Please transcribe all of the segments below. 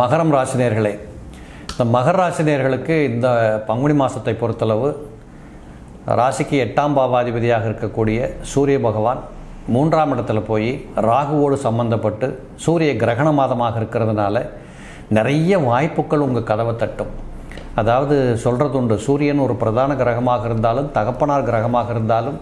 மகரம் ராசினியர்களே இந்த மகர ராசினியர்களுக்கு இந்த பங்குனி மாதத்தை பொறுத்தளவு ராசிக்கு எட்டாம் பாவாதிபதியாக இருக்கக்கூடிய சூரிய பகவான் மூன்றாம் இடத்துல போய் ராகுவோடு சம்பந்தப்பட்டு சூரிய கிரகண மாதமாக இருக்கிறதுனால நிறைய வாய்ப்புகள் உங்கள் கதவை தட்டும். அதாவது சொல்கிறது உண்டு சூரியன் ஒரு பிரதான கிரகமாக இருந்தாலும் தகப்பனார் கிரகமாக இருந்தாலும்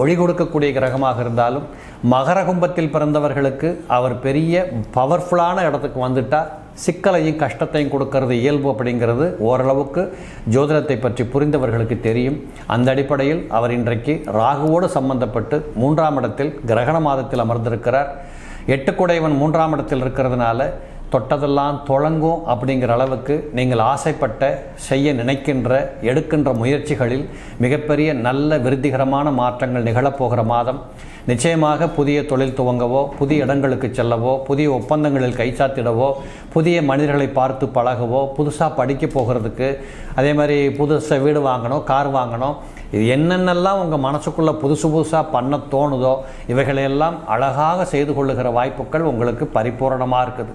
ஒளி கொடுக்கக்கூடிய கிரகமாக இருந்தாலும் மகர கும்பத்தில் பிறந்தவர்களுக்கு அவர் பெரிய பவர்ஃபுல்லான இடத்துக்கு வந்துட்டால் சிக்கலையும் கஷ்டத்தையும் கொடுக்கறது இயல்பு அப்படிங்கிறது ஓரளவுக்கு ஜோதிடத்தை பற்றி புரிந்தவர்களுக்கு தெரியும். அந்த அடிப்படையில் அவர் இன்றைக்கு ராகுவோடு சம்பந்தப்பட்டு மூன்றாம் இடத்தில் கிரகண மாதத்தில் அமர்ந்திருக்கிறார். எட்டுக்குடையவன் மூன்றாம் இடத்தில் இருக்கிறதுனால தொட்டதெல்லாம் தொடங்கும் அப்படிங்கிற அளவுக்கு நீங்கள் ஆசைப்பட்ட செய்ய நினைக்கின்ற எடுக்கின்ற முயற்சிகளில் மிகப்பெரிய நல்ல விருத்திகரமான மாற்றங்கள் நிகழப்போகிற மாதம். நிச்சயமாக புதிய தொழில் துவங்கவோ புதிய இடங்களுக்கு செல்லவோ புதிய ஒப்பந்தங்களில் கைச்சாத்திடவோ புதிய மனிதர்களை பார்த்து பழகவோ புதுசாக படிக்க போகிறதுக்கு அதே மாதிரி புதுசாக வீடு வாங்கணும் கார் வாங்கணும் இது என்னென்னலாம் உங்கள் மனசுக்குள்ளே புதுசு புதுசாக பண்ண தோணுதோ இவைகளையெல்லாம் அழகாக செய்து கொள்ளுகிற வாய்ப்புகள் உங்களுக்கு பரிபூரணமாக இருக்குது.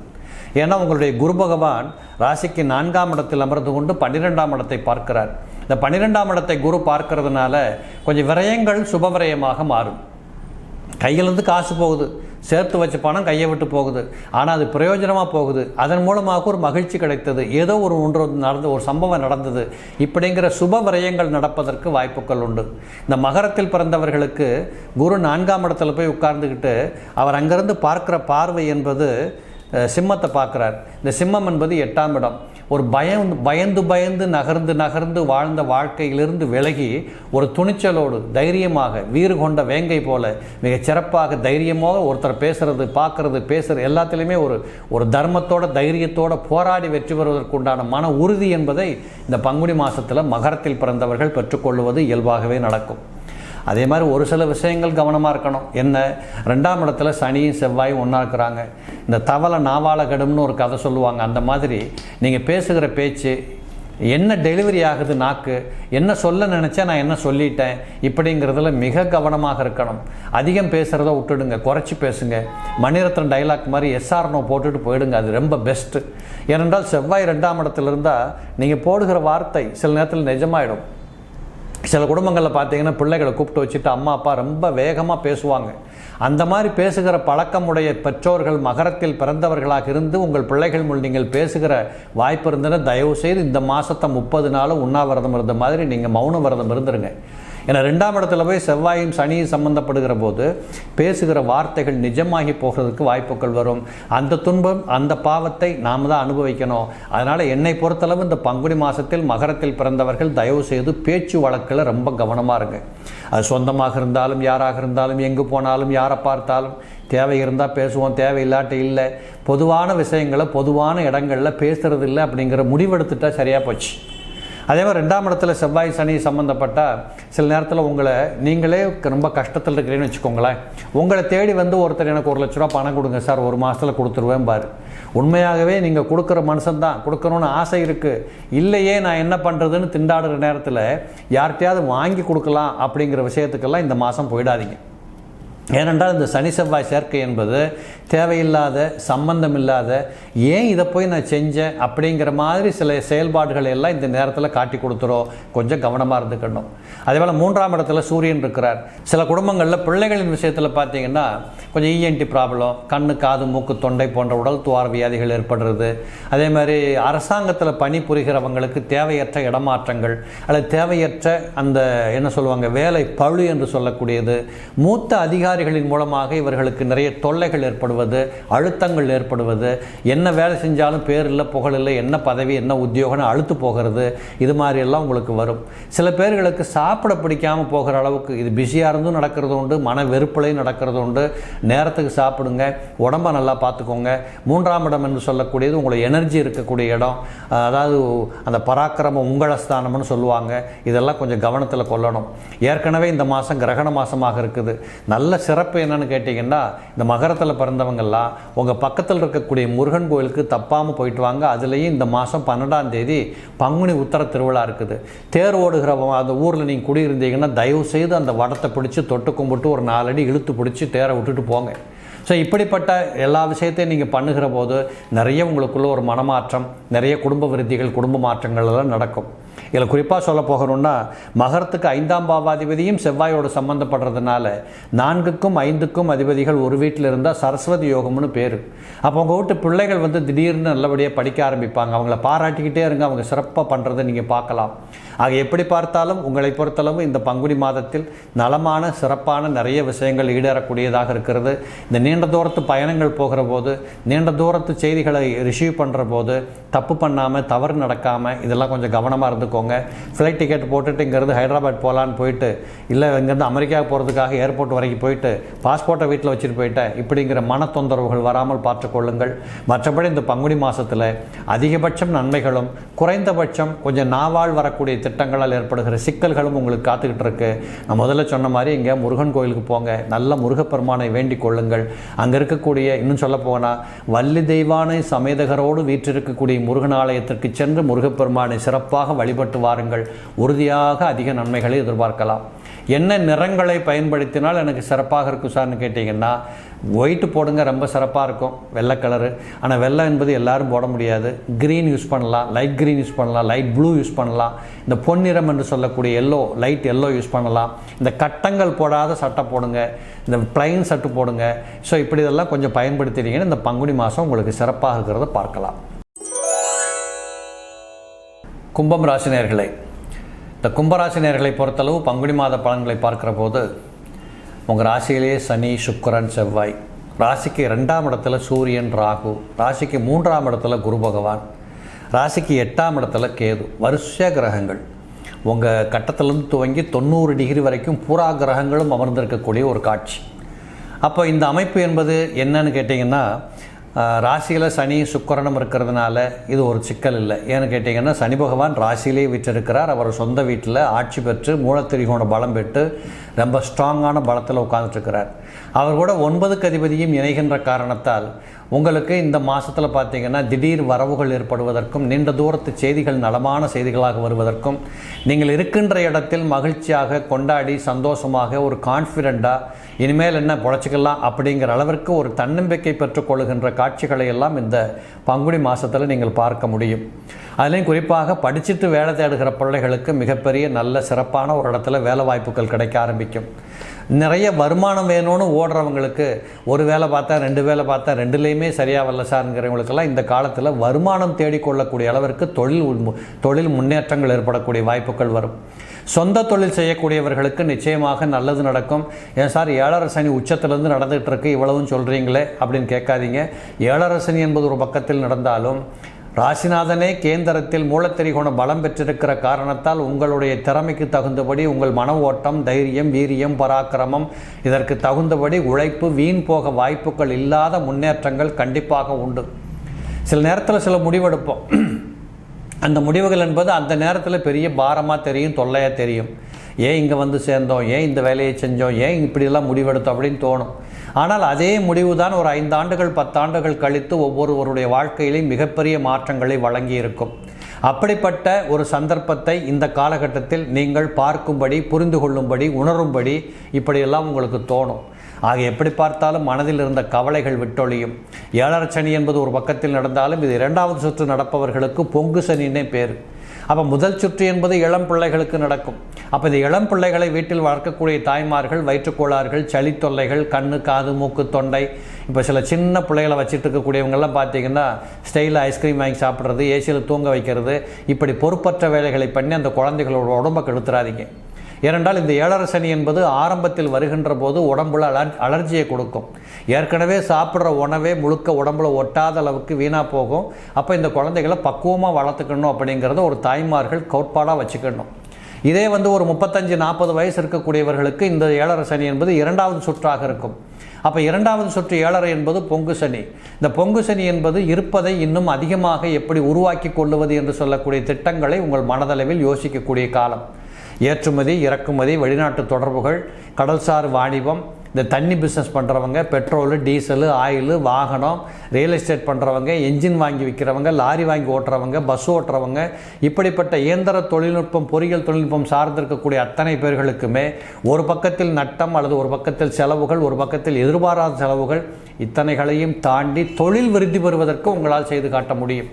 ஏன்னா உங்களுடைய குரு பகவான் ராசிக்கு நான்காம் இடத்தில் அமர்ந்து கொண்டு பன்னிரெண்டாம் இடத்தை பார்க்கிறார். இந்த பன்னிரெண்டாம் இடத்தை குரு பார்க்கறதுனால கொஞ்சம் விரயங்கள் சுப விரயமாக மாறும். கையிலேருந்து காசு போகுது. சேர்த்து வச்ச பணம் கையை விட்டு போகுது. ஆனால் அது பிரயோஜனமாக போகுது. அதன் மூலமாக ஒரு மகிழ்ச்சி கிடைத்தது. ஏதோ ஒரு ஒன்று நடந்து ஒரு சம்பவம் நடந்தது. இப்படிங்கிற சுப விரயங்கள் நடப்பதற்கு வாய்ப்புகள் உண்டு. இந்த மகரத்தில் பிறந்தவர்களுக்கு குரு நான்காம் இடத்துல போய் உட்கார்ந்துக்கிட்டு அவர் அங்கேருந்து பார்க்குற பார்வை என்பது சிம்மத்தை பார்க்குறார். இந்த சிம்மம் என்பது எட்டாம் இடம். ஒரு பயம் பயந்து பயந்து நகர்ந்து நகர்ந்து வாழ்ந்த வாழ்க்கையிலிருந்து விலகி ஒரு துணிச்சலோடு தைரியமாக வீறு கொண்ட வேங்கை போல மிகச் சிறப்பாக தைரியமாக ஒருத்தர் பேசுறது பார்க்கறது பேசுறது எல்லாத்துலேயுமே ஒரு ஒரு தர்மத்தோட தைரியத்தோட போராடி வெற்றி பெறுவதற்குண்டான மன உறுதி என்பதை இந்த பங்குனி மாதத்தில் மகரத்தில் பிறந்தவர்கள் பெற்றுக்கொள்வது இயல்பாகவே நடக்கும். அதே மாதிரி ஒரு சில விஷயங்கள் கவனமாக இருக்கணும். என்ன? ரெண்டாம் இடத்துல சனியும் செவ்வாயும் ஒன்றா இருக்கிறாங்க இந்த தவளை நாவால கடும்னு ஒரு கதை சொல்லுவாங்க. அந்த மாதிரி நீங்கள் பேசுகிற பேச்சு என்ன டெலிவரி ஆகுது நாக்கு என்ன சொல்ல நினச்சா நான் என்ன சொல்லிட்டேன் இப்படிங்கிறதுல மிக கவனமாக இருக்கணும். அதிகம் பேசுகிறத விட்டுடுங்க குறைச்சி பேசுங்க. மணிரத்னம் டைலாக் மாதிரி எஸ்ஆர்னோ போட்டுட்டு போயிடுங்க. அது ரொம்ப பெஸ்ட்டு ஏனென்றால் செவ்வாய் ரெண்டாம் இடத்துல இருந்தால் நீங்கள் போடுகிற வார்த்தை சில நேரத்தில் நிஜமாயிடும். சில குடும்பங்களில் பார்த்தீங்கன்னா பிள்ளைகளை கூப்பிட்டு வச்சுட்டு அம்மா அப்பா ரொம்ப வேகமாக பேசுவாங்க. அந்த மாதிரி பேசுகிற பழக்கமுடைய பெற்றோர்கள் மகரத்தில் பிறந்தவர்களாக இருந்து உங்கள் பிள்ளைகள் முன் நீங்கள் பேசுகிற வாய்ப்பு இருந்ததுன்னா தயவுசெய்து இந்த மாதத்தை முப்பது நாளும் உண்ணாவிரதம் இருந்த மாதிரி நீங்கள் மௌன விரதம் இருந்துருங்க. ஏன்னா ரெண்டாம் இடத்துல போய் செவ்வாயும் சனியும் சம்மந்தப்படுகிற போது பேசுகிற வார்த்தைகள் நிஜமாகி போகிறதுக்கு வாய்ப்புகள் வரும். அந்த துன்பம் அந்த பாவத்தை நாம் தான் அனுபவிக்கணும். அதனால் என்னை பொறுத்தளவு இந்த பங்குனி மாதத்தில் மகரத்தில் பிறந்தவர்கள் தயவு செய்து பேச்சு வழக்கில் ரொம்ப கவனமாக இருங்க. அது சொந்தமாக இருந்தாலும் யாராக இருந்தாலும் எங்கு போனாலும் யாரை பார்த்தாலும் தேவை இருந்தால் பேசுவோம் தேவை இல்லாட்டி இல்லை. பொதுவான விஷயங்களை பொதுவான இடங்களில் பேசுகிறது இல்லை அப்படிங்கிற முடிவெடுத்துட்டா சரியாக போச்சு. அதே மாதிரி ரெண்டாம் இடத்துல செவ்வாய் சனி சம்மந்தப்பட்டால் சில நேரத்தில் உங்களை நீங்களே ரொம்ப கஷ்டத்தில் இருக்கிறீங்கன்னு வச்சுக்கோங்களேன். உங்களை தேடி வந்து ஒருத்தர் எனக்கு ஒரு லட்ச ரூபா பணம் கொடுங்க சார் ஒரு மாதத்தில் கொடுத்துருவேன் பாரு. உண்மையாகவே நீங்கள் கொடுக்குற மனுஷன் தான் கொடுக்கணும்னு ஆசை இருக்குது இல்லையே நான் என்ன பண்ணுறதுன்னு திண்டாடுற நேரத்தில் யார்கிட்டையாவது வாங்கி கொடுக்கலாம் அப்படிங்கிற விஷயத்துக்கெல்லாம் இந்த மாதம் போயிடாதீங்க. ஏனென்றால் இந்த சனி செவ்வாய் சேர்க்கை என்பது தேவையில்லாத சம்பந்தம் இல்லாத ஏன் இதை போய் நான் செஞ்சேன் அப்படிங்கிற மாதிரி சில செயல்பாடுகள் எல்லாம் இந்த நேரத்தில் காட்டி கொடுத்துரும் கொஞ்சம் கவனமாக இருந்துக்கணும். அதே போல் மூன்றாம் இடத்துல சூரியன் இருக்கிறார். சில குடும்பங்களில் பிள்ளைகளின் விஷயத்தில் பார்த்தீங்கன்னா கொஞ்சம் இஎன்டி ப்ராப்ளம் கண்ணு காது மூக்கு தொண்டை போன்ற உடல் துவார வியாதிகள் ஏற்படுறது. அதே மாதிரி அரசாங்கத்தில் பணிபுரிகிறவங்களுக்கு தேவையற்ற இடமாற்றங்கள் அல்லது தேவையற்ற அந்த என்ன சொல்லுவாங்க வேலை பழு என்று சொல்லக்கூடியது. மூத்த அதிகாரிகளின் மூலமாக இவர்களுக்கு நிறைய தொல்லைகள் ஏற்படுவது அழுத்தங்கள் ஏற்படுவது என்ன வேலை செஞ்சாலும் பேர் இல்லை புகழ் இல்லை என்ன பதவி என்ன உத்தியோகம்னு அழுத்து போகிறது இது மாதிரியெல்லாம் உங்களுக்கு வரும். சில பேர்களுக்கு சாப்பிட பிடிக்காமல் போகிற அளவுக்கு இது பிஸியாக இருந்தும் நடக்கிறது உண்டு மன வெறுப்புலையும் நடக்கிறது உண்டு. நேரத்துக்கு சாப்பிடுங்க உடம்பை நல்லா பார்த்துக்கோங்க. மூன்றாம் இடம் என்று சொல்லக்கூடியது உங்களை எனர்ஜி இருக்கக்கூடிய இடம். அதாவது அந்த பராக்கிரமம் உங்களஸ்தானம்னு சொல்லுவாங்க. இதெல்லாம் கொஞ்சம் கவனத்தில் கொள்ளணும். ஏற்கனவே இந்த மாதம் கிரகண மாதமாக இருக்குது. நல்ல சிறப்பு என்னன்னு கேட்டிங்கன்னா இந்த மகரத்தில் பிறந்தவங்கெல்லாம் உங்கள் பக்கத்தில் இருக்கக்கூடிய முருகன் கோயிலுக்கு தப்பாமல் போயிட்டு வாங்க. அதுலேயும் இந்த மாதம் பன்னெண்டாம் தேதி பங்குனி உத்தர திருவிழா இருக்குது. தேர் ஓடுகிற அந்த ஊரில் நீங்கள் குடியிருந்தீங்கன்னா தயவு செய்து அந்த வடத்தை பிடிச்சி தொட்டு கும்பிட்டு ஒரு நாலடி இழுத்து பிடிச்சி தேரை விட்டுட்டு போங்க. ஸோ இப்படிப்பட்ட எல்லா விஷயத்தையும் நீங்கள் பண்ணுகிற போது நிறைய உங்களுக்குள்ள ஒரு மனமாற்றம் நிறைய குடும்ப விருத்திகள் குடும்ப மாற்றங்கள் எல்லாம் நடக்கும். இதில் குறிப்பாக சொல்ல போகணும்னா மகரத்துக்கு ஐந்தாம் பாவாதிபதியும் செவ்வாயோடு சம்மந்தப்படுறதுனால நான்குக்கும் ஐந்துக்கும் அதிபதிகள் ஒரு வீட்டில் இருந்தால் சரஸ்வதி யோகம்னு பேர். அப்போ உங்கள் வீட்டு பிள்ளைகள் வந்து திடீர்னு நல்லபடியாக படிக்க ஆரம்பிப்பாங்க. அவங்கள பாராட்டிக்கிட்டே இருங்க அவங்க சிறப்பாக பண்ணுறதை நீங்கள் பார்க்கலாம். ஆக எப்படி பார்த்தாலும் உங்களை பொறுத்தளவு இந்த பங்குனி மாதத்தில் நலமான சிறப்பான நிறைய விஷயங்கள் ஈடேறக்கூடியதாக இருக்கிறது. இந்த நீண்ட தூரத்து பயணங்கள் போகிற போது நீண்ட தூரத்து செய்திகளை ரிசீவ் பண்ணுற போது தப்பு பண்ணாமல் தவறு நடக்காமல் இதெல்லாம் கொஞ்சம் கவனமாக இருந்துக்கோங்க. ஃப்ளைட் டிக்கெட் போட்டுட்டு இங்கேருந்து ஹைதராபாத் போகலான்னு போயிட்டு இல்லை இங்கேருந்து அமெரிக்கா போகிறதுக்காக ஏர்போர்ட் வரைக்கும் போயிட்டு பாஸ்போர்ட்டை வீட்டில் வச்சுட்டு போயிட்டேன் இப்படிங்கிற மன தொந்தரவுகள் வராமல் பார்த்துக்கொள்ளுங்கள் மற்றபடி இந்த பங்குனி மாதத்தில் அதிகபட்சம் நன்மைகளும் குறைந்தபட்சம் கொஞ்சம் நாவால் வரக்கூடிய திட்டங்களால் ஏற்படுகிற சிக்கல்களும் உங்களுக்கு காத்துக்கிட்டு இருக்கு. நான் முதல்ல சொன்ன மாதிரி இங்கே முருகன் கோயிலுக்கு போங்க. நல்ல முருகப்பெருமானை வேண்டிக் கொள்ளுங்கள். அங்கே இருக்கக்கூடிய இன்னும் சொல்ல போனால் வள்ளி தெய்வானை சமேதகரோடு வீற்றிருக்கக்கூடிய முருகன் ஆலயத்திற்கு சென்று முருகப்பெருமானை சிறப்பாக வழிபட்டு வாருங்கள். உறுதியாக அதிக நன்மைகளை எதிர்பார்க்கலாம். என்ன நிறங்களை பயன்படுத்தினால் எனக்கு சிறப்பாக இருக்கும் சார்னு கேட்டிங்கன்னா ஒயிட்டு போடுங்க ரொம்ப சிறப்பாக இருக்கும் வெள்ளை கலரு ஆனால் வெள்ளை என்பது எல்லாரும் போட முடியாது. க்ரீன் யூஸ் பண்ணலாம் லைட் க்ரீன் யூஸ் பண்ணலாம் லைட் ப்ளூ யூஸ் பண்ணலாம். இந்த பொன்னிறம் என்று சொல்லக்கூடிய எல்லோ லைட் எல்லோ யூஸ் பண்ணலாம். இந்த கட்டங்கள் போடாத சட்டை போடுங்க இந்த பிளைன் சட்டு போடுங்க. ஸோ இப்படி இதெல்லாம் கொஞ்சம் பயன்படுத்திட்டீங்கன்னா இந்த பங்குனி மாதம் உங்களுக்கு சிறப்பாக இருக்கிறத பார்க்கலாம். கும்பம் ராசினியர்களை இந்த கும்பராசினியர்களை பொறுத்தளவு பங்குனி மாத பலன்களை பார்க்கிற போது உங்கள் ராசியிலே சனி சுக்கரன் செவ்வாய். ராசிக்கு ரெண்டாம் இடத்துல சூரியன் ராகு. ராசிக்கு மூன்றாம் இடத்துல குரு பகவான். ராசிக்கு எட்டாம் இடத்துல கேது. வருஷ கிரகங்கள். உங்கள் கட்டத்திலிருந்து துவங்கி தொண்ணூறு டிகிரி வரைக்கும் பூரா கிரகங்களும் அமர்ந்திருக்கக்கூடிய ஒரு காட்சி. அப்போ இந்த அமைப்பு என்பது என்னன்னு கேட்டிங்கன்னா ராசியில் சனி சுக்கரனும் இருக்கிறதுனால இது ஒரு சிக்கல் இல்லை. ஏன்னு கேட்டிங்கன்னா சனி பகவான் ராசியிலே விற்றிருக்கிறார். அவர் சொந்த வீட்டில் ஆட்சி பெற்று மூலத்திரிகோண பலம் பெற்று ரொம்ப ஸ்ட்ராங்கான பலத்தில் உட்காந்துட்ருக்கிறார் அவர் கூட ஒன்பதுக்கு அதிபதியும் இணைகின்ற காரணத்தால் உங்களுக்கு இந்த மாதத்தில் பார்த்தீங்கன்னா திடீர் வரவுகள் ஏற்படுவதற்கும் நீண்ட தூரத்து செய்திகள் நலமான செய்திகளாக வருவதற்கும் நீங்கள் இருக்கின்ற இடத்தில் மகிழ்ச்சியாக கொண்டாடி சந்தோஷமாக ஒரு கான்ஃபிடெண்ட்டாக இனிமேல் என்ன பொழைச்சிக்கலாம் அப்படிங்கிற அளவிற்கு ஒரு தன்னம்பிக்கை பெற்றுக்கொள்கின்ற காட்சிகளை எல்லாம் இந்த பங்குனி மாதத்தில் நீங்கள் பார்க்க முடியும். அதுலேயும் குறிப்பாக படிச்சுட்டு வேலை தேடுகிற பிள்ளைகளுக்கு மிகப்பெரிய நல்ல சிறப்பான ஒரு இடத்துல வேலை வாய்ப்புகள் கிடைக்க ஆரம்பிக்கும். நிறைய வருமானம் வேணும்னு ஓடுறவங்களுக்கு ஒரு வேலை பார்த்தா ரெண்டு வேலை பார்த்தா ரெண்டுலேயுமே சரியாக வரல சார்ங்கிறவங்களுக்கெல்லாம் இந்த காலத்தில் வருமானம் தேடிக்கொள்ளக்கூடிய அளவிற்கு தொழில் தொழில் முன்னேற்றங்கள் ஏற்படக்கூடிய வாய்ப்புகள் வரும். சொந்த தொழில் செய்யக்கூடியவர்களுக்கு நிச்சயமாக நல்லது நடக்கும். ஏன் சார் ஏழரை சனி உச்சத்திலேருந்து நடந்துகிட்டு இருக்கு இவ்வளவும் சொல்கிறீங்களே அப்படின்னு கேட்காதீங்க. ஏழரை சனி என்பது ஒரு பக்கத்தில் நடந்தாலும் ராசிநாதனே கேந்திரத்தில் மூலத்திரிகோண பலம் பெற்றிருக்கிற காரணத்தால் உங்களுடைய திறமைக்கு தகுந்தபடி உங்கள் மன ஓட்டம் தைரியம் வீரியம் பராக்கிரமம் இதற்கு தகுந்தபடி உழைப்பு வீண் போக வாய்ப்புகள் இல்லாத முன்னேற்றங்கள் கண்டிப்பாக உண்டு. சில நேரத்தில் சில முடிவெடுப்போம். அந்த முடிவுகள் என்பது அந்த நேரத்தில் பெரிய பாரமாக தெரியும் தொல்லையாக தெரியும். ஏன் இங்கே வந்து சேர்ந்தோம்? ஏன் இந்த வேலையை செஞ்சோம்? ஏன் இப்படியெல்லாம் முடிவெடுத்தோம் அப்படின்னு தோணும். ஆனால் அதே முடிவு தான் ஒரு ஐந்து ஆண்டுகள் பத்தாண்டுகள் கழித்து ஒவ்வொருவருடைய வாழ்க்கையிலையும் மிகப்பெரிய மாற்றங்களை வழங்கி இருக்கும் அப்படிப்பட்ட ஒரு சந்தர்ப்பத்தை இந்த காலகட்டத்தில் நீங்கள் பார்க்கும்படி புரிந்து கொள்ளும்படி உணரும்படி இப்படியெல்லாம் உங்களுக்கு தோணும். ஆக எப்படி பார்த்தாலும் மனதில் இருந்த கவலைகள் விட்டொழியும். ஏழரை சனி என்பது ஒரு பக்கத்தில் நடந்தாலும் இது இரண்டாவது சுற்று நடப்பவர்களுக்கு பொங்கு சனின்னே பேர். அப்போ முதல் சுற்று என்பது இளம் பிள்ளைகளுக்கு நடக்கும். அப்போ இந்த இளம் பிள்ளைகளை வீட்டில் வளர்க்கக்கூடிய தாய்மார்கள் வயிற்றுக்கோளாறுகள் சளி தொல்லைகள் கண்ணு காது மூக்கு தொண்டை இப்போ சில சின்ன பிள்ளைகளை வச்சுட்டு இருக்கக்கூடியவங்கெல்லாம் பார்த்தீங்கன்னா ஸ்டைலில் ஐஸ்கிரீம் வாங்கி சாப்பிட்றது ஏசியில் தூங்க வைக்கிறது இப்படி பொறுப்பற்ற வேலைகளை பண்ணி அந்த குழந்தைகளோட உடம்பை கெடுத்துறாதீங்க. ஏனென்றால் இந்த ஏழரை சனி என்பது ஆரம்பத்தில் வருகின்ற போது உடம்புல அலர் அலர்ஜியை கொடுக்கும். ஏற்கனவே சாப்பிட்ற உணவே முழுக்க உடம்புல ஒட்டாத அளவுக்கு வீணாக போகும். அப்போ இந்த குழந்தைகளை பக்குவமாக வளர்த்துக்கணும் அப்படிங்கிறத ஒரு தாய்மார்கள் கோட்பாடாக வச்சுக்கணும். இதே வந்து ஒரு முப்பத்தஞ்சு நாற்பது வயசு இருக்கக்கூடியவர்களுக்கு இந்த ஏழரை சனி என்பது இரண்டாவது சுற்றாக இருக்கும். அப்போ இரண்டாவது சுற்று ஏழரை என்பது பொங்கு சனி. இந்த பொங்கு சனி என்பது இருப்பதை இன்னும் அதிகமாக எப்படி உருவாக்கி கொள்ளுவது என்று சொல்லக்கூடிய திட்டங்களை உங்கள் மனதளவில் யோசிக்கக்கூடிய காலம். ஏற்றுமதி இறக்குமதி வெளிநாட்டு தொடர்புகள் கடல்சார் வாணிபம் இந்த தண்ணி பிஸ்னஸ் பண்ணுறவங்க பெட்ரோலு டீசலு ஆயிலு வாகனம் ரியல் எஸ்டேட் பண்ணுறவங்க என்ஜின் வாங்கி விற்கிறவங்க லாரி வாங்கி ஓட்டுறவங்க பஸ் ஓட்டுறவங்க இப்படிப்பட்ட இயந்திர தொழில்நுட்பம் பொறியியல் தொழில்நுட்பம் சார்ந்திருக்கக்கூடிய அத்தனை பேர்களுக்குமே ஒரு பக்கத்தில் நட்டம் அல்லது ஒரு பக்கத்தில் செலவுகள் ஒரு பக்கத்தில் எதிர்பாராத செலவுகள் இத்தனைகளையும் தாண்டி தொழில் விருத்தி பெறுவதற்கு உங்களால் செய்து காட்ட முடியும்.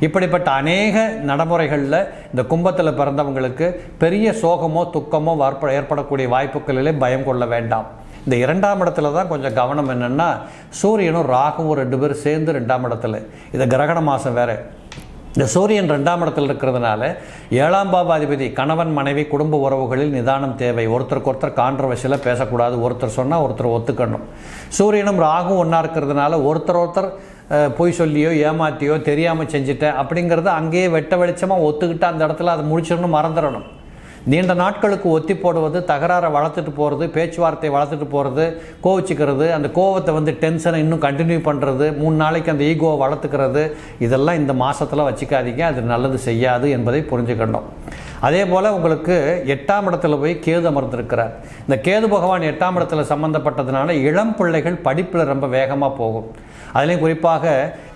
இப்படிப்பட்ட அநேக நடைமுறைகளில் இந்த கும்பத்தில் பிறந்தவங்களுக்கு பெரிய சோகமோ துக்கமோ வார்ப்ப ஏற்படக்கூடிய வாய்ப்புகளிலே பயம் கொள்ள வேண்டாம். இந்த இரண்டாம் இடத்துல தான் கொஞ்சம் கவனம் என்னென்னா சூரியனும் ராகுவும் ரெண்டு பேரும் சேர்ந்து ரெண்டாம் இடத்துல. இது கிரகண மாதம் வேறு. இந்த சூரியன் ரெண்டாம் இடத்தில் இருக்கிறதுனால ஏழாம் பாவாதிபதி கணவன் மனைவி குடும்ப உறவுகளில் நிதானம் தேவை. ஒருத்தருக்கு ஒருத்தர் கான்ட்ரவர்ஷியில் பேசக்கூடாது. ஒருத்தர் சொன்னால் ஒருத்தர் ஒத்துக்கணும். சூரியனும் ராகும் ஒன்றா இருக்கிறதுனால ஒருத்தர் ஒருத்தர் பொய் சொல்லியோ ஏமாத்தியோ தெரியாமல் செஞ்சுட்டேன் அப்படிங்கிறத அங்கேயே வெட்ட வெளிச்சமாக ஒத்துக்கிட்டு அந்த இடத்துல அதை முடிச்சிடணும் மறந்துடணும். நீண்ட நாட்களுக்கு ஒத்தி போடுவது தகராறை வளர்த்துட்டு போகிறது பேச்சுவார்த்தையை வளர்த்துட்டு போகிறது கோவிச்சுக்கிறது அந்த கோவத்தை வந்து டென்ஷனை இன்னும் கண்டினியூ பண்ணுறது மூணு நாளைக்கு அந்த ஈகோவை வளர்த்துக்கிறது இதெல்லாம் இந்த மாதத்தில் வச்சுக்காதீங்க அது நல்லது செய்யாது என்பதை புரிஞ்சுக்கணும். அதே போல் உங்களுக்கு எட்டாம் இடத்துல போய் கேது அமர்ந்திருக்கிறார். இந்த கேது பகவான் எட்டாம் இடத்துல சம்மந்தப்பட்டதுனால இளம் பிள்ளைகள் படிப்பில் ரொம்ப வேகமாக போகும். அதுலேயும் குறிப்பாக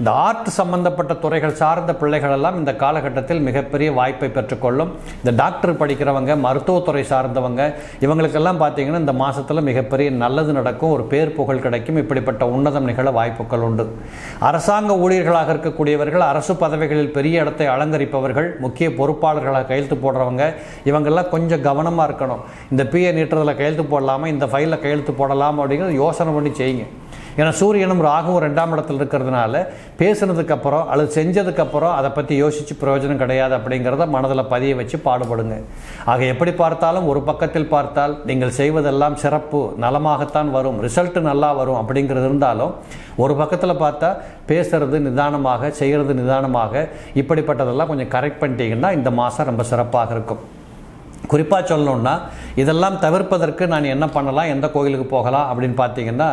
இந்த ஆர்ட் சம்பந்தப்பட்ட துறைகள் சார்ந்த பிள்ளைகள் எல்லாம் இந்த காலகட்டத்தில் மிகப்பெரிய வாய்ப்பை பெற்றுக்கொள்ளும். இந்த டாக்டர் படிக்கிறவங்க மருத்துவத்துறை சார்ந்தவங்க இவங்களுக்கெல்லாம் பார்த்தீங்கன்னா இந்த மாதத்தில் மிகப்பெரிய நல்லது நடக்கும் ஒரு பேர் புகழ் கிடைக்கும் இப்படிப்பட்ட உன்னதம் நிகழ வாய்ப்புகள் உண்டு. அரசாங்க ஊழியர்களாக இருக்கக்கூடியவர்கள் அரசு பதவிகளில் பெரிய இடத்தை அலங்கரிப்பவர்கள் முக்கிய பொறுப்பாளர்களாக கையெழுத்து போடுறவங்க இவங்கெல்லாம் கொஞ்சம் கவனமாக இருக்கணும். இந்த பிஏ நீட்டுறதில் கையெழுத்து போடலாமா இந்த ஃபைலில் கையெழுத்து போடலாமா அப்படிங்கிறது யோசனை பண்ணி செய்யுங்க. ஏன்னா சூரியனும் ராகுவும் ரெண்டாம் இடத்துல இருக்கிறதுனால பேசுனதுக்கப்புறம் அல்லது செஞ்சதுக்கப்புறம் அதை பற்றி யோசித்து பிரயோஜனம் கிடையாது அப்படிங்கிறத மனதில் பதிய வச்சு பாடுபடுங்க. ஆக எப்படி பார்த்தாலும் ஒரு பக்கத்தில் பார்த்தால் நீங்கள் செய்வதெல்லாம் சிறப்பு நலமாகத்தான் வரும் ரிசல்ட்டு நல்லா வரும் அப்படிங்கிறது இருந்தாலும் ஒரு பக்கத்தில் பார்த்தா பேசுறது நிதானமாக செய்கிறது நிதானமாக இப்படிப்பட்டதெல்லாம் கொஞ்சம் கரெக்ட் பண்ணிட்டீங்கன்னா இந்த மாதம் ரொம்ப சிறப்பாக இருக்கும். குறிப்பாக சொல்லணுன்னா இதெல்லாம் தவிர்ப்பதற்கு நான் என்ன பண்ணலாம் எந்த கோயிலுக்கு போகலாம் அப்படின்னு பார்த்தீங்கன்னா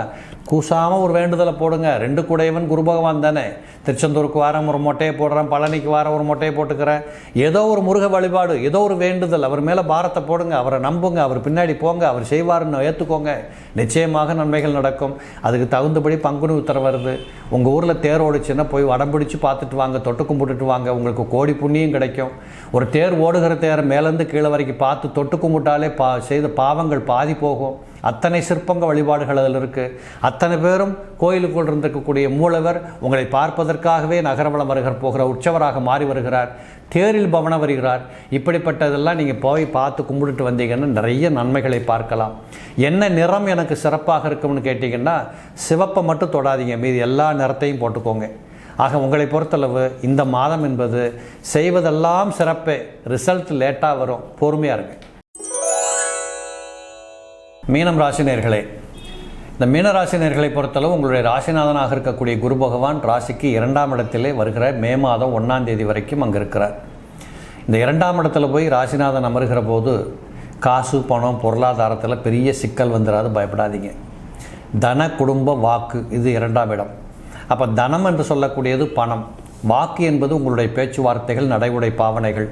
கூசாமல் ஒரு வேண்டுதலை போடுங்க. ரெண்டு குடையவன் குரு பகவான் தானே. திருச்செந்தூருக்கு வாரம் ஒரு மொட்டையை போடுறேன் பழனிக்கு வாரம் ஒரு மொட்டையை போட்டுக்கிறேன். ஏதோ ஒரு முருக வழிபாடு ஏதோ ஒரு வேண்டுதல் அவர் மேலே பாரத்தை போடுங்க அவரை நம்புங்க அவர் பின்னாடி போங்க அவர் செய்வாருன்னு ஏற்றுக்கோங்க நிச்சயமாக நன்மைகள் நடக்கும். அதுக்கு தகுந்தபடி பங்குனி உத்தரவு வருது. உங்கள் ஊரில் தேர் ஓடிச்சுன்னா போய் வடம் பிடிச்சு பார்த்துட்டு வாங்க தொட்டு கும்பிட்டுட்டு வாங்க உங்களுக்கு கோடி புண்ணியம் கிடைக்கும். ஒரு தேர் ஓடுகிற தேரை மேலேருந்து கீழே வரைக்கும் பார்த்து தொட்டு கும்பிட்டாலே பா செய்த பாவங்கள் பாதி போகும். அத்தனை சிற்பங்க வழிபாடுகள் அதில் இருக்குது அத்தனை பேரும் கோயிலுக்குள் இருந்திருக்கக்கூடிய மூலவர் உங்களை பார்ப்பதற்காகவே நகரவளம் வருகிற போகிற உற்சவராக மாறி வருகிறார். தேரில் பவன வருகிறார். இப்படிப்பட்டதெல்லாம் நீங்கள் போய் பார்த்து கும்பிட்டுட்டு வந்தீங்கன்னா நிறைய நன்மைகளை பார்க்கலாம். என்ன நிறம் எனக்கு சிறப்பாக இருக்கும்னு கேட்டிங்கன்னா சிவப்பை மட்டும் தொடாதீங்க. மீதி எல்லா நிறத்தையும் போட்டுக்கோங்க. ஆக உங்களை பொறுத்தளவு இந்த மாதம் என்பது செய்வதெல்லாம் சிறப்பே. ரிசல்ட் லேட்டாக வரும். பொறுமையாக இருங்க. மீனம் ராசினியர்களே இந்த மீன ராசினியர்களை பொறுத்தளவு உங்களுடைய ராசிநாதனாக இருக்கக்கூடிய குரு பகவான் ராசிக்கு இரண்டாம் இடத்திலே வருகிற மே மாதம் ஒன்றாம் தேதி வரைக்கும் அங்கே இருக்கிறார். இந்த இரண்டாம் இடத்துல போய் ராசிநாதன் அமருகிற போது காசு பணம் பொருளாதாரத்தில் பெரிய சிக்கல் வந்துடாது பயப்படாதீங்க. தன குடும்ப வாக்கு இது இரண்டாம் இடம். அப்போ தனம் என்று சொல்லக்கூடியது பணம். வாக்கு என்பது உங்களுடைய பேச்சுவார்த்தைகள் நடைமுறை பாவனைகள்.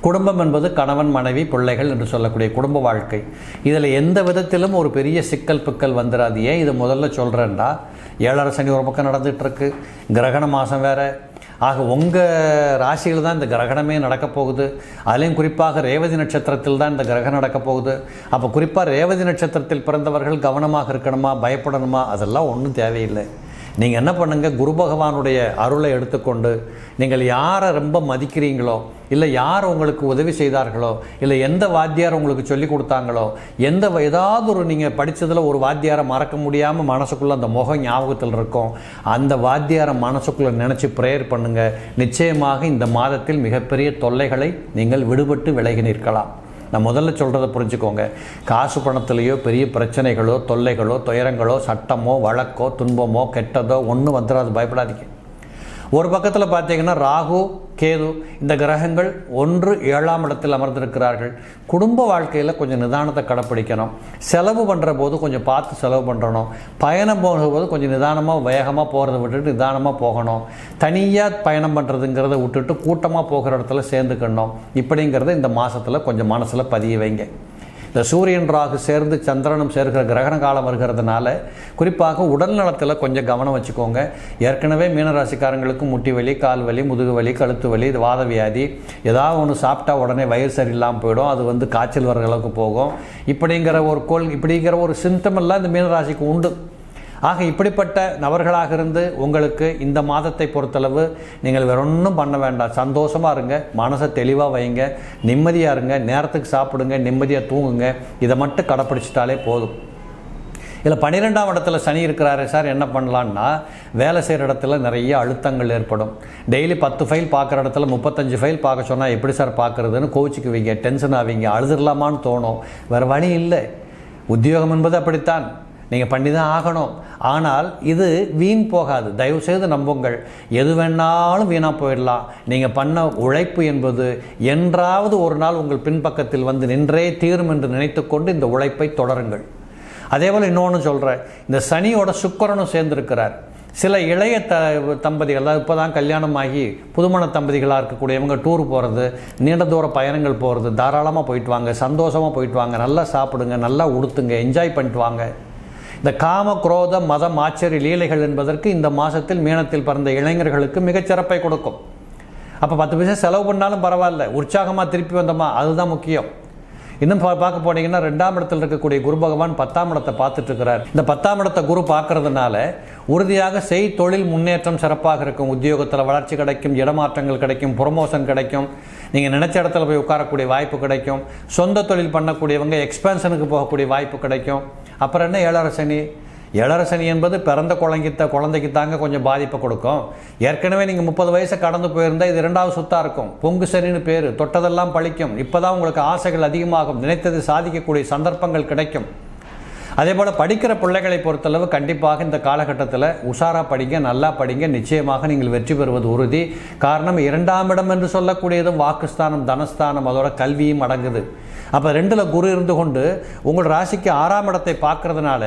குடும்பம் என்பது கணவன் மனைவி பிள்ளைகள் என்று சொல்லக்கூடிய குடும்ப வாழ்க்கை. இதில் எந்த விதத்திலும் ஒரு பெரிய சிக்கல் பிக்கல் வந்துடாது ஏன் இதை முதல்ல சொல்கிறேன்டா ஏழரை சனி ஒரு பக்கம் நடந்துகிட்ருக்கு கிரகண மாதம் வேறு. ஆக உங்கள் ராசியில் தான் இந்த கிரகணமே நடக்கப் போகுது. அதுலேயும் குறிப்பாக ரேவதி நட்சத்திரத்தில் தான் இந்த கிரகணம் நடக்கப் போகுது. அப்போ குறிப்பாக ரேவதி நட்சத்திரத்தில் பிறந்தவர்கள் கவனமாக இருக்கணுமா பயப்படணுமா? அதெல்லாம் ஒன்றும் தேவையில்லை. நீங்கள் என்ன பண்ணுங்கள் குரு பகவானுடைய அருளை எடுத்துக்கொண்டு நீங்கள் யாரை ரொம்ப மதிக்கிறீங்களோ இல்லை யார் உங்களுக்கு உதவி செய்தார்களோ இல்லை எந்த வாத்தியார் உங்களுக்கு சொல்லி கொடுத்தாங்களோ எந்த ஏதாவது ஒரு நீங்கள் படித்ததில் ஒரு வாத்தியாரை மறக்க முடியாமல் மனசுக்குள்ளே அந்த முகம் ஞாபகத்தில் இருக்கும் அந்த வாத்தியாரை மனசுக்குள்ளே நினச்சி ப்ரேயர் பண்ணுங்கள் நிச்சயமாக இந்த மாதத்தில் மிகப்பெரிய தொல்லைகளை நீங்கள் விடுபட்டு விலகி நிற்கலாம். நான் முதல்ல சொல்கிறத புரிஞ்சுக்கோங்க. காசு பணத்துலேயோ பெரிய பிரச்சனைகளோ தொல்லைகளோ துயரங்களோ சட்டமோ வழக்கோ துன்பமோ கெட்டதோ ஒன்றும் வந்துடாது பயப்படாதீங்க. ஒரு பக்கத்தில் பார்த்தீங்கன்னா ராகு கேது இந்த கிரகங்கள் ஒன்று ஏழாம் இடத்தில் அமர்ந்திருக்கிறார்கள். குடும்ப வாழ்க்கையில் கொஞ்சம் நிதானத்தை கடைப்பிடிக்கணும். செலவு பண்ணுற போது கொஞ்சம் பார்த்து செலவு பண்ணுறணும் பயணம் போகும்போது கொஞ்சம் நிதானமாக வேகமாக போகிறத விட்டுட்டு நிதானமாக போகணும். தனியாக பயணம் பண்ணுறதுங்கிறத விட்டுட்டு கூட்டமாக போகிற இடத்துல சேர்ந்துக்கணும். இப்படிங்கிறத இந்த மாதத்தில் கொஞ்சம் மனசில் பதிய வைங்க. இந்த சூரியன் ராகு சேர்ந்து சந்திரனும் சேர்கிற கிரகண காலம் வருகிறதுனால குறிப்பாக உடல் நலத்தில் கொஞ்சம் கவனம் வச்சுக்கோங்க. ஏற்கனவே மீனராசிக்காரங்களுக்கு முட்டி வலி கால் வலி முதுகு வலி கழுத்து வலி இது வாத வியாதி ஏதாவது ஒன்று சாப்பிட்டா உடனே வயிறு சரியில்லாமல் போயிடும் அது வந்து காய்ச்சல் வர அளவுக்கு போகும். இப்படிங்கிற ஒரு கோல் இப்படிங்கிற ஒரு சிம்டம் எல்லாம் இந்த மீனராசிக்கு உண்டு. ஆக இப்படிப்பட்ட நபர்களாக இருந்து உங்களுக்கு இந்த மாதத்தை பொறுத்தளவு நீங்கள் வேற ஒன்றும் பண்ண வேண்டாம். சந்தோஷமாக இருங்க. மனசை தெளிவாக வைங்க. நிம்மதியாக இருங்க. நேரத்துக்கு சாப்பிடுங்க. நிம்மதியாக தூங்குங்க. இதை மட்டும் கடைப்பிடிச்சிட்டாலே போதும். இதில் பன்னிரெண்டாம் இடத்துல சனி இருக்கிறாரு சார் என்ன பண்ணலான்னா வேலை செய்கிற இடத்துல நிறைய அழுத்தங்கள் ஏற்படும். டெய்லி பத்து ஃபைல் பார்க்குற இடத்துல முப்பத்தஞ்சு ஃபைல் பார்க்க சொன்னால் எப்படி சார் பார்க்குறதுன்னு கோவிச்சுக்குவீங்க டென்ஷன் ஆவீங்க அழுதுடலாமான்னு தோணும். வேறு வழி இல்லை. உத்தியோகம் என்பது அப்படித்தான். நீங்கள் பண்ணி தான் ஆகணும். ஆனால் இது வீண் போகாது. தயவு செய்து நம்புங்கள். எது வேணாலும் வீணாக போயிடலாம். நீங்கள் பண்ண உழைப்பு என்பது என்றாவது ஒரு நாள் உங்கள் பின்பக்கத்தில் வந்து நின்றே தீரும் என்று நினைத்துக்கொண்டு இந்த உழைப்பை தொடருங்கள். அதே போல் இன்னொன்று சொல்கிறேன் இந்த சனியோட சுக்கரனும் சேர்ந்திருக்கிறார். சில இளைய த தம்பதிகள் அதாவது இப்போ தான் கல்யாணம் ஆகி புதுமண தம்பதிகளாக இருக்கக்கூடியவங்க டூர் போகிறது நீண்ட தூர பயணங்கள் போகிறது தாராளமாக போயிட்டு வாங்க சந்தோஷமாக போயிட்டு வாங்க நல்லா சாப்பிடுங்க நல்லா உடுத்துங்க என்ஜாய் பண்ணிட்டு வாங்க. இந்த காம குரோத மதம் ஆச்சரிய லீலைகள் என்பதற்கு இந்த மாதத்தில் மீனத்தில் பிறந்த இளைஞர்களுக்கு மிகச்சிறப்பை கொடுக்கும். அப்போ பத்து பைசா செலவு பண்ணாலும் பரவாயில்ல. உற்சாகமாக திருப்பி வந்தோமா? அதுதான் முக்கியம். இன்னும் பார்க்க போனீங்கன்னா ரெண்டாம் இடத்தில் இருக்கக்கூடிய குரு பகவான் பத்தாம் இடத்தை பார்த்துட்டு இருக்கிறார் இந்த பத்தாம் இடத்தை குரு பார்க்கறதுனால உறுதியாக செய் தொழில் முன்னேற்றம் சிறப்பாக இருக்கும். உத்தியோகத்தில் வளர்ச்சி கிடைக்கும் இடமாற்றங்கள் கிடைக்கும் ப்ரொமோஷன் கிடைக்கும். நீங்கள் நினைச்ச இடத்துல போய் உட்காரக்கூடிய வாய்ப்பு கிடைக்கும். சொந்த தொழில் பண்ணக்கூடியவங்க எக்ஸ்பென்ஷனுக்கு போகக்கூடிய வாய்ப்பு கிடைக்கும். அப்புறம் என்ன ஏழரை சனி? ஏழரை சனி என்பது பிறந்த குழந்தைத்த குழந்தைக்கு தாங்க கொஞ்சம் பாதிப்பை கொடுக்கும். ஏற்கனவே நீங்கள் முப்பது வயசை கடந்து போயிருந்தால் இது இரண்டாவது சுத்தாக இருக்கும். பொங்கு சனின்னு பேர். தொட்டதெல்லாம் பழிக்கும். இப்போ தான் உங்களுக்கு ஆசைகள் அதிகமாகும். நினைத்தது சாதிக்கக்கூடிய சந்தர்ப்பங்கள் கிடைக்கும். அதே போல் படிக்கிற பிள்ளைகளை பொறுத்தளவு கண்டிப்பாக இந்த காலகட்டத்தில் உஷாரா படிங்க நல்லா படிங்க. நிச்சயமாக நீங்கள் வெற்றி பெறுவது உறுதி. காரணம் இரண்டாம் இடம் என்று சொல்லக்கூடியதும் வாக்குஸ்தானம் தனஸ்தானம் அதோட கல்வியும் அடங்குது. அப்போ ரெண்டில் குரு இருந்து கொண்டு உங்கள் ராசிக்கு ஆறாம் இடத்தை பார்க்கறதுனால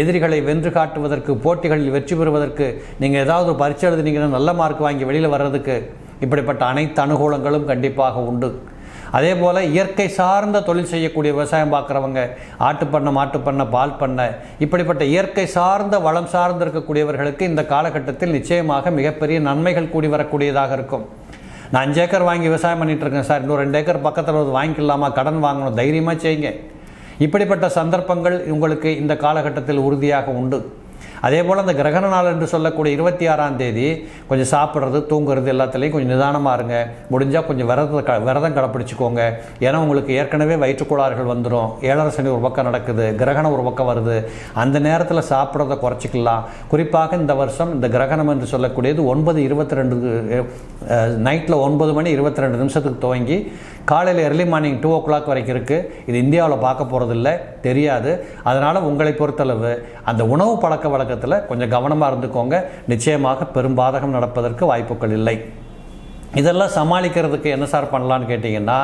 எதிரிகளை வென்று காட்டுவதற்கு போட்டிகளில் வெற்றி பெறுவதற்கு நீங்கள் ஏதாவது ஒரு பரீட்சை எழுதுனீங்கன்னா நல்ல மார்க் வாங்கி வெளியில் வர்றதுக்கு இப்படிப்பட்ட அனைத்து அனுகூலங்களும் கண்டிப்பாக உண்டு. அதே போல் இயற்கை சார்ந்த தொழில் செய்யக்கூடிய விவசாயம் பார்க்குறவங்க ஆட்டுப்பண்ணை மாட்டுப்பண்ணை பால் பண்ணை இப்படிப்பட்ட இயற்கை சார்ந்த வளம் சார்ந்து இருக்கக்கூடியவர்களுக்கு இந்த காலகட்டத்தில் நிச்சயமாக மிகப்பெரிய நன்மைகள் கூடி வரக்கூடியதாக இருக்கும். நான் அஞ்சு ஏக்கர் வாங்கி விவசாயம் பண்ணிகிட்டு இருக்கேன் சார். இன்னும் ரெண்டு ஏக்கர் பக்கத்தில் வந்து வாங்கிக்கலாமா? கடன் வாங்கணும். தைரியமாக செய்யுங்க. இப்படிப்பட்ட சந்தர்ப்பங்கள் உங்களுக்கு இந்த காலகட்டத்தில் உறுதியாக உண்டு. அதே போல் அந்த கிரகண நாள் என்று சொல்லக்கூடிய இருபத்தி ஆறாம் தேதி கொஞ்சம் சாப்பிட்றது தூங்குறது எல்லாத்துலேயும் கொஞ்சம் நிதானமாக இருங்க. முடிஞ்சால் கொஞ்சம் விரதத்தை க விரதம் கடைப்பிடிச்சிக்கோங்க. ஏன்னா உங்களுக்கு ஏற்கனவே வயிற்றுக்கோளாறுகள் வந்துடும் ஏழரை சனி ஒரு பக்கம் நடக்குது கிரகணம் ஒரு பக்கம் வருது. அந்த நேரத்தில் சாப்பிட்றத குறைச்சிக்கலாம். குறிப்பாக இந்த வருஷம் இந்த கிரகணம் என்று சொல்லக்கூடியது ஒன்பது இருபத்தி ரெண்டு நைட்டில் ஒன்பது மணி இருபத்தி ரெண்டு நிமிஷத்துக்கு துவங்கி காலையில் early morning two o'clock வரைக்கும் இருக்குது இது இந்தியாவில் பார்க்க போகிறதில்ல தெரியாது. அதனால் உங்களை பொறுத்தளவு அந்த உணவு பழக்க வழக்கத்தில் கொஞ்சம் கவனமாக இருந்துக்கோங்க. நிச்சயமாக பெரும் பாதகம் நடப்பதற்கு வாய்ப்புகள் இல்லை. இதெல்லாம் சமாளிக்கிறதுக்கு என்ன சார் பண்ணலான்னு கேட்டிங்கன்னா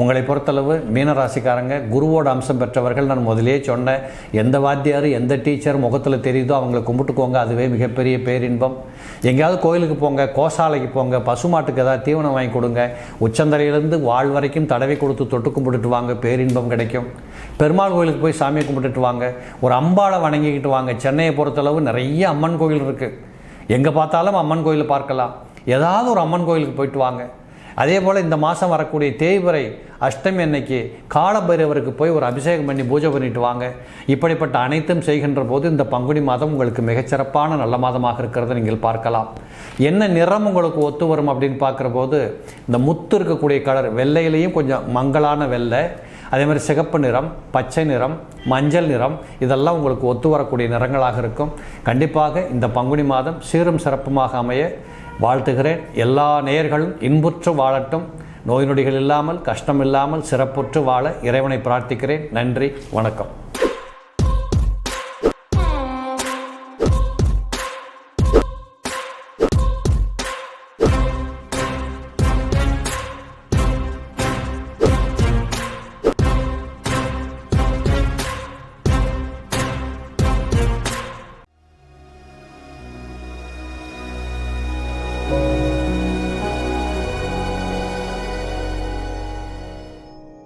உங்களை பொறுத்தளவு மீனராசிக்காரங்க குருவோட அம்சம் பெற்றவர்கள் நான் முதலே சொன்னேன். எந்த வாத்தியார் எந்த டீச்சர் முகத்தில் தெரியுதோ அவங்களை கும்பிட்டுக்கோங்க. அதுவே மிகப்பெரிய பேரின்பம். எங்கேயாவது கோயிலுக்கு போங்க கோசாலைக்கு போங்க பசுமாட்டுக்கு ஏதாவது தீவனம் வாங்கி கொடுங்க. உச்சந்தலையிலேருந்து வாழ் வரைக்கும் தடவி கொடுத்து தொட்டு கும்பிட்டுட்டு வாங்க பேரின்பம் கிடைக்கும். பெருமாள் கோயிலுக்கு போய் சாமியை கும்பிட்டுட்டு வாங்க. ஒரு அம்பாளை வணங்கிக்கிட்டு வாங்க. சென்னையை பொறுத்தளவு நிறைய அம்மன் கோயில் இருக்குது எங்கே பார்த்தாலும் அம்மன் கோயிலை பார்க்கலாம். ஏதாவது ஒரு அம்மன் கோயிலுக்கு போயிட்டு வாங்க. அதே போல் இந்த மாதம் வரக்கூடிய தேய்பிறை அஷ்டமி அன்னைக்கு காலபைரவருக்கு போய் ஒரு அபிஷேகம் பண்ணி பூஜை பண்ணிட்டு வாங்க. இப்படிப்பட்ட அனைத்தும் செய்கின்ற போது இந்த பங்குனி மாதம் உங்களுக்கு மிகச்சிறப்பான நல்ல மாதமாக இருக்கிறத நீங்கள் பார்க்கலாம். என்ன நிறம் உங்களுக்கு ஒத்து வரும் அப்படின்னு பார்க்குற போது இந்த முத்து இருக்கக்கூடிய கலர் வெள்ளையிலையும் கொஞ்சம் மங்கலான வெள்ளை அதே மாதிரி சிகப்பு நிறம் பச்சை நிறம் மஞ்சள் நிறம் இதெல்லாம் உங்களுக்கு ஒத்து வரக்கூடிய நிறங்களாக இருக்கும். கண்டிப்பாக இந்த பங்குனி மாதம் சீரும் சிறப்புமாக அமைய வாழ்த்துகிறேன். எல்லா நேயர்களும் இன்புற்று வாழட்டும். நோய் நொடிகள் இல்லாமல் கஷ்டம் இல்லாமல் சிறப்புற்று வாழ இறைவனை பிரார்த்திக்கிறேன். நன்றி வணக்கம்.